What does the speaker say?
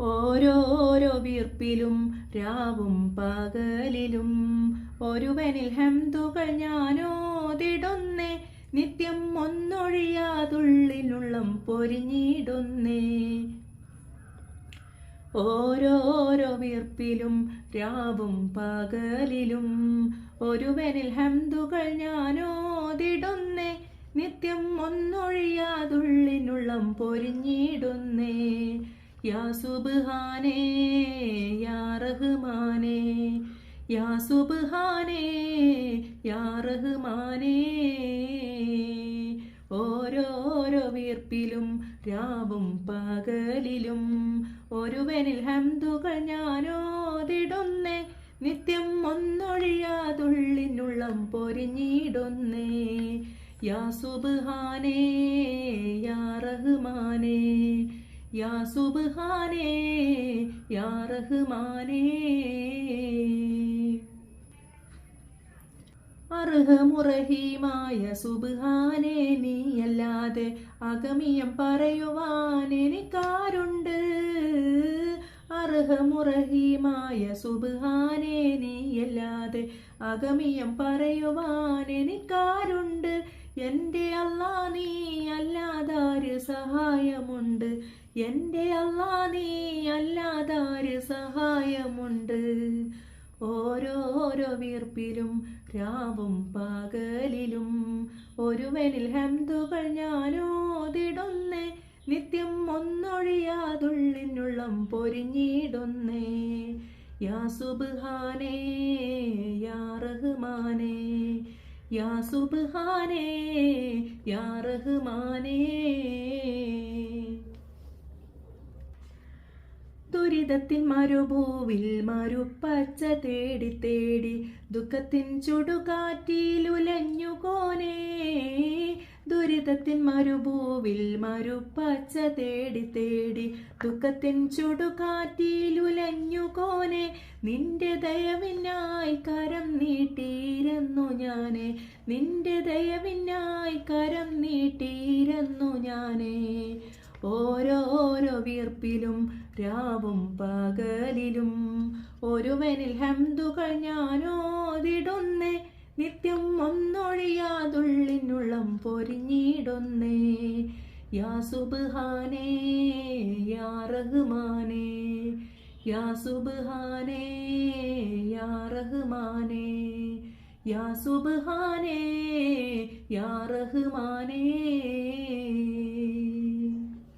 ഓരോരോ വീർപ്പിലും രാവും പകലിലും. ഒരുവനിൽ ഹംദുകൾ ഞാനോതിടുന്നേ നിത്യം ഒന്നൊഴിയാതുള്ളിനുള്ളം പൊരിഞ്ഞിടുന്നേ. ഓരോരോ വീർപ്പിലും രാവും പകലിലും. ഒരുവനിൽ ഹംദുകൾ ഞാനോതിടുന്നേ നിത്യം ഒന്നൊഴിയാതുള്ളിനുള്ളം പൊരിഞ്ഞിടുന്നേ. യാ സുബ്ഹാനേ യാ റഹ്മാനേ യാ സുബ്ഹാനേ യാ റഹ്മാനേ. ഓരോരോ വീർപ്പിലും രാവും പകലിലും ഒരുവനിൽ ഹംദുകൾ ഞാനോതിടുന്നേ നിത്യം ഒന്നൊഴിയാതുള്ളിനുള്ളം പൊരിഞ്ഞിടുന്നേ. യാ സുബ്ഹാനേ യാ റഹ്മാനേ യാ സുബ്ഹാനേ യാ റഹ്മാനേ. അർഹമുറഹീമായ സുബ്ഹാനേ നീയല്ലാതെ അഗമിയം പറയുവാൻ എനിക്കാരുണ്ട്. അർഹമുറഹീമായ സുബ്ഹാനേ നീയല്ലാതെ അഗമിയം പറയുവാൻ എനിക്കാരുണ്ട് എന്റെ അല്ലാ നീ അല്ലാതാര് സഹായമുണ്ട്? ഓരോരോ വീർപ്പിലും രാവും പകലിലും ഒരുവനിൽ ഹംദുകൾ ഞാനോതിടുന്നേ നിത്യം ഒന്നൊഴിയാതുള്ളിനുള്ളം പൊരിഞ്ഞിടുന്നേ. യാ സുബ്ഹാനേ യാ റഹ്മാനേ യാ സുബ്ഹാനേ യാ റഹ്മാനേ. ദുരിതത്തിൻ മരുഭൂവിൽ മരുപ്പച്ച തേടി തേടി ദുഃഖത്തിൻ ചുടുകാറ്റിലുലഞ്ഞു കോനേ. ദുരിതത്തിൻ മരുഭൂവിൽ മരുപ്പച്ച തേടി തേടി ദുഃഖത്തിൻ ചുടുകാറ്റിലുലഞ്ഞു കോനെ. നിന്റെ ദയവിനായി കരം നീട്ടിയിരുന്നു ഞാനേ. നിന്റെ ദയവിനായി കരം നീട്ടിയിരുന്നു ഞാനേ. ഓരോരോ വീർപ്പിലും രാവും പകലിലും. ഒരുവനിൽ ഹംദുകൾ ഞാനോതിടുന്നേ നിത്യം ഒന്നൊഴിയാതുള്ളിനുള്ളം പൊരിഞ്ഞിടുന്നേ. യാ സുബ്ഹാനേ യാ റഹ്മാനേ യാ സുബ്ഹാനേ യാ റഹ്മാനേ യാ യാ റഹ്മാനേ.